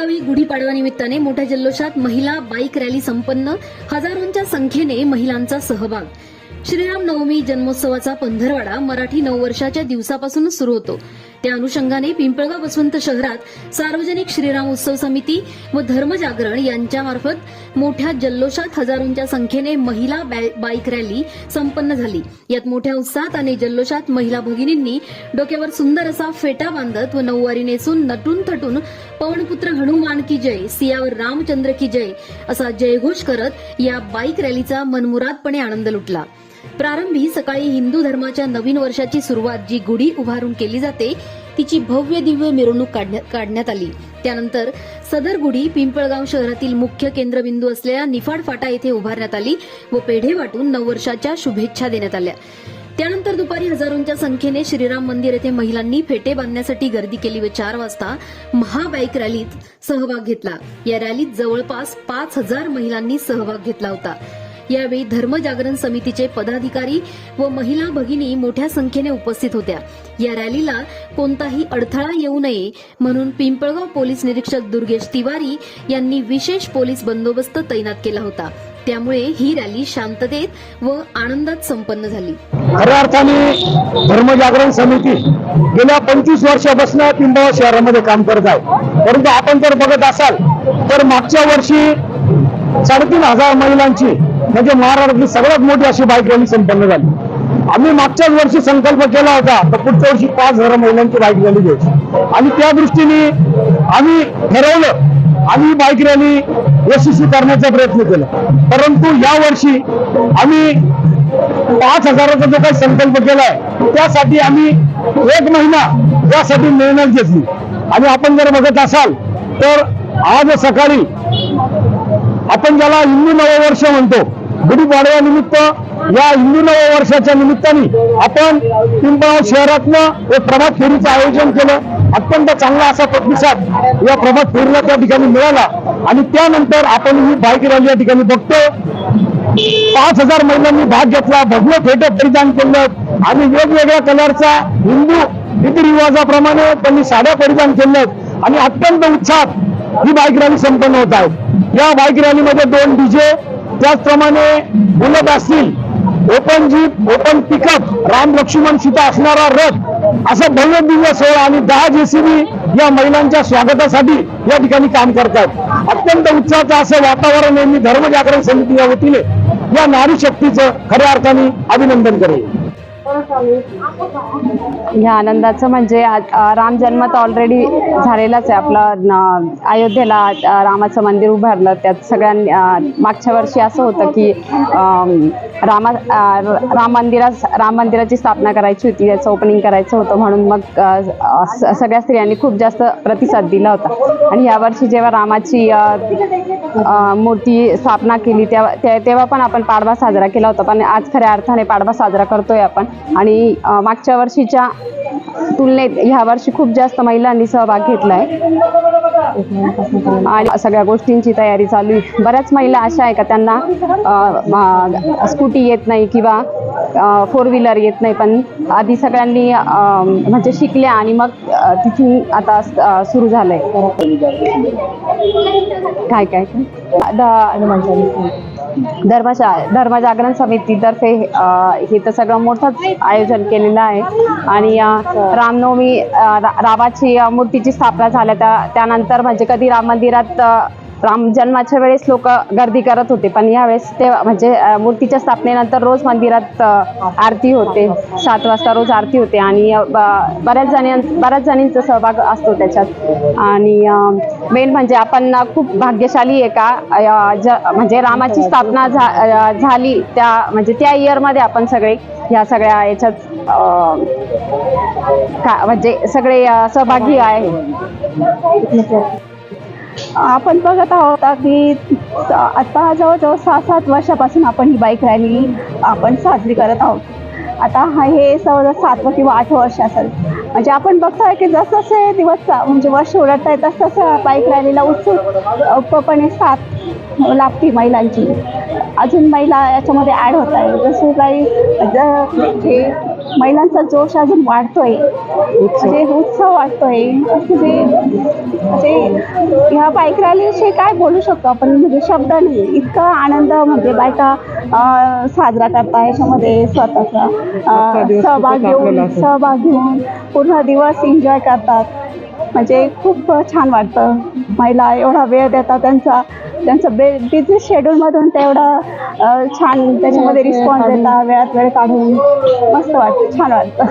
गावी गुढीपाडवा निमित्ताने मोठ्या जल्लोषात महिला बाईक रॅली संपन्न. हजारोंच्या संख्येने महिलांचा सहभाग. श्रीराम नवमी जन्मोत्सवाचा पंधरवाडा मराठी नववर्षाच्या दिवसापासूनच सुरू होतो. त्या अनुषंगाने पिंपळगाव वसवंत शहरात सार्वजनिक श्रीराम उत्सव समिती व धर्मजागरण यांच्यामार्फत मोठ्या जल्लोषात हजारोंच्या संख्येने महिला बाईक रॅली संपन्न झाली. यात मोठ्या उत्साहात आणि जल्लोषात महिला भगिनींनी डोक्यावर सुंदर असा फेटा बांधत व नऊवारी नेसून नटून थटून पवनपुत्र हनुमान की जय सियावर रामचंद्र की जय असा जयघोष करत या बाईक रॅलीचा मनमुरादपणे आनंद लुटला. प्रारंभी सकाळी हिंदू धर्माच्या नवीन वर्षाची सुरुवात जी गुढी उभारून केली जाते तिची भव्य दिव्य मिरवणूक काढण्यात आली. त्यानंतर सदर गुढी पिंपळगाव शहरातील मुख्य केंद्रबिंदू असलेल्या निफाड फाटा येथे उभारण्यात आली व पेढे वाटून नववर्षाच्या शुभेच्छा देण्यात आल्या. त्यानंतर दुपारी हजारोंच्या संख्येने श्रीराम मंदिर येथे महिलांनी फेटे बांधण्यासाठी गर्दी केली व चार वाजता महाबाईक रॅलीत सहभाग घेतला. या रॅलीत जवळपास पाच हजार महिलांनी सहभाग घेतला होता. यावेळी धर्मजागरण समितीचे पदाधिकारी व महिला भगिनी मोठ्या संख्येने उपस्थित होत्या. या रॅलीला कोणताही अडथळा येऊ नये म्हणून पिंपळगाव पोलीस निरीक्षक दुर्गेश तिवारी यांनी विशेष पोलीस बंदोबस्त तैनात केला होता. त्यामुळे ही रॅली शांततेत व आनंदात संपन्न झाली. खऱ्या अर्थाने धर्मजागरण समिती गेल्या पंचवीस वर्षापासून पिंपळगाव शहरामध्ये काम करत आहे. परंतु आपण जर बघत असाल तर मागच्या वर्षी साडेतीन हजार महिलांची म्हणजे महाराष्ट्रातली सगळ्यात मोठी अशी बाईक रॅली संपन्न झाली. आम्ही मागच्याच वर्षी संकल्प केला होता तर पुढच्या वर्षी पाच हजार महिलांची बाईक रॅली घ्यायची. आणि त्या दृष्टीने आम्ही ठरवलं आणि ही बाईक रॅली यशस्वी करण्याचा प्रयत्न केला. परंतु या वर्षी आम्ही पाच हजाराचा जो काही संकल्प केलाय त्यासाठी आम्ही एक महिना यासाठी मेहनत घेतली. आणि आपण जर बघत असाल तर आज सकाळी आपण ज्याला हिंदू नववर्ष म्हणतो गुढीपाडव्यानिमित्त या हिंदू नववर्षाच्या निमित्ताने आपण पिंपळगाव शहरातनं एक प्रभात फेरीचं आयोजन केलं. अत्यंत चांगला असा प्रतिसाद या प्रभात फेरीला त्या ठिकाणी मिळाला. आणि त्यानंतर आपण ही बाईक रॅली या ठिकाणी बघतो. पाच हजार महिलांनी भाग घेतला भगवे फेटे परिधान केलं आणि वेगवेगळ्या कलरचा हिंदू रीतिरिवाजाप्रमाणे त्यांनी साड्या परिधान केल्यात आणि अत्यंत उत्साहात ही बाईक रॅली संपन्न होत आहे. या बाईक रॅलीमध्ये दोन डीजे त्याचप्रमाणे बुलट असतील open jeep open pickup Ram Lakshman Sita असणारा रथ असा भव्य दिव्य सोहळा आणि दहा जेसीबी या महिलांच्या स्वागतासाठी या ठिकाणी काम करतात. अत्यंत उत्साहाचं असं वातावरण यांनी मी धर्मजागरण समिती या वतीने या नारी शक्तीचं खऱ्या अर्थाने अभिनंदन करेल ह्या आनंदाचं म्हणजे राम जन्म तर ऑलरेडी झालेलाच आहे आपलं अयोध्येला रामाचं मंदिर उभारलं. त्यात सगळ्यांनी मागच्या वर्षी असं होतं की रामा राम मंदिरास राम मंदिराची स्थापना करायची होती. त्याचं ओपनिंग करायचं होतं म्हणून मग सगळ्या स्त्रियांनी खूप जास्त प्रतिसाद दिला होता. आणि यावर्षी जेव्हा रामाची मूर्ती स्थापना केली. तेव्हा ते- तेव्हा पण आपण पाडवा साजरा केला होता पण आज खऱ्या अर्थाने पाडवा साजरा करतोय आपण. आणि मागच्या वर्षीच्या तुलनेत ह्या वर्षी खूप जास्त महिलांनी सहभाग घेतलाय. आणि सगळ्या गोष्टींची तयारी चालू आहे. बऱ्याच महिला अशा आहे का त्यांना स्कूटी येत नाही किंवा फोर व्हीलर येत नाही पण आधी सगळ्यांनी म्हणजे शिकल्या आणि मग तिथून आता सुरू झालंय. काय काय काय? द- धर्मशा धर्मजागरण समितीतर्फे हे तर सगळं मोठंच आयोजन केलेलं आहे. आणि रामनवमी रा- रामाची मूर्तीची स्थापना झाल्या त्या त्यानंतर म्हणजे कधी राम मंदिरात राम जन्माच्या वेळेस लोक गर्दी करत होते पण यावेळेस ते म्हणजे मूर्तीच्या स्थापनेनंतर रोज मंदिरात आरती होते. सात वाजता रोज आरती होते आणि ब- बऱ्याच जणी बऱ्याच जणींचा सहभाग असतो त्याच्यात. आणि मेन म्हणजे आपण खूप भाग्यशाली आहे का ज म्हणजे रामाची स्थापना झा झाली त्या म्हणजे त्या इयरमध्ये आपण सगळे ह्या सगळ्या याच्यात का म्हणजे सगळे सहभागी आहे. आपण बघत आहोत की स- आता जवळजवळ सहा सात वर्षापासून आपण ही बाईक रॅली आपण साजरी करत आहोत. आता हा हे जवळजवळ सातवं किंवा आठ वर्ष असेल. म्हणजे आपण बघतोय की जसजसे दिवस म्हणजे वर्ष उलटत आहे तसतसं बाईक रॅलीला उत्सुकपणे साथ लागते महिलांची. अजून महिला याच्यामध्ये ॲड होत आहे. जसे काही हे महिलांचा जोश अजून वाढतोय म्हणजे उत्सव वाटतोय म्हणजे म्हणजे ह्या बाईक रॅलीविषयी काय बोलू शकतो आपण? म्हणजे शब्द नाही. इतका आनंद म्हणजे बायका साजरा करता याच्यामध्ये स्वतःचा. सहभाग घेऊन सहभाग घेऊन पूर्ण दिवस एन्जॉय करतात. म्हणजे खूप छान वाटतं. महिला एवढा वेळ देतात त्यांचा त्यांचं बे बिझी शेड्यूलमधून तेवढं छान त्याच्यामध्ये रिस्पॉन्स देतात वेळात वेळ काढून. मस्त वाटतं छान वाटतं.